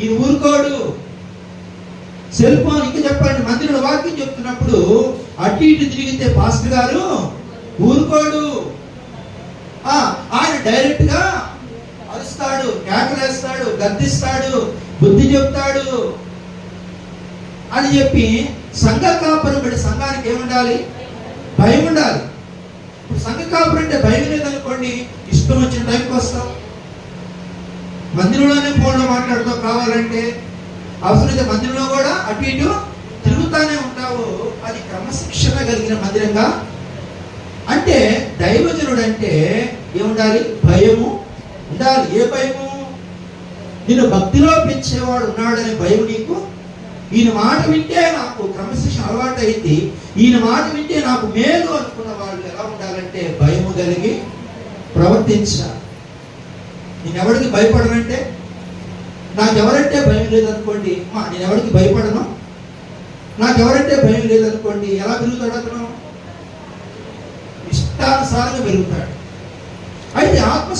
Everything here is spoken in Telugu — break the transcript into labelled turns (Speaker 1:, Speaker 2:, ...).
Speaker 1: ఈయన ఊరుకోడు. సెల్ ఫోన్ ఇంకా చెప్పండి మందిరంలో వాక్యం చెప్తున్నప్పుడు అటు ఇటు తిరిగితే పాస్టర్ గారు ఊరుకోడు. ఆ, ఆయన డైరెక్ట్గా అరుస్తాడు కేకలేస్తాడు గద్దిస్తాడు బుద్ధి చెప్తాడు అని చెప్పి సంఘ కాపురం పెట్టి సంఘానికి ఏముండాలి? భయం ఉండాలి. ఇప్పుడు సంఘ కాపురం అంటే భయం లేదనుకోండి ఇష్టం వచ్చిన టైంకి వస్తాం. మందిరంలోనే ఫోన్లో మాట్లాడుతావు కావాలంటే అవసరమైతే మందిరంలో కూడా అటు ఇటు తిరుగుతానే ఉంటావు. అది క్రమశిక్షణ కలిగిన మందిరంగా. అంటే దైవజనుడు అంటే ఏముండాలి? భయము ఉండాలి. ఏ భయము? నిన్ను భక్తిలో పెంచేవాడు ఉన్నాడనే భయం నీకు? ఈయన మాట వింటే నాకు క్రమశిక్షణ అలవాటు అయింది ఈయన మాట వింటే నాకు మేలు అనుకున్న వాళ్ళు ఎలా ఉండాలంటే భయము కలిగి ప్రవర్తించాలి. నేను ఎవరికి భయపడనంటే? నాకెవరంటే భయం లేదనుకోండి. మా నేను ఎవరికి భయపడను? నాకెవరంటే భయం లేదనుకోండి ఎలా పెరుగుతాడు అతను? ఇష్టానుసారంగా పెరుగుతాడు. అయితే ఆత్మ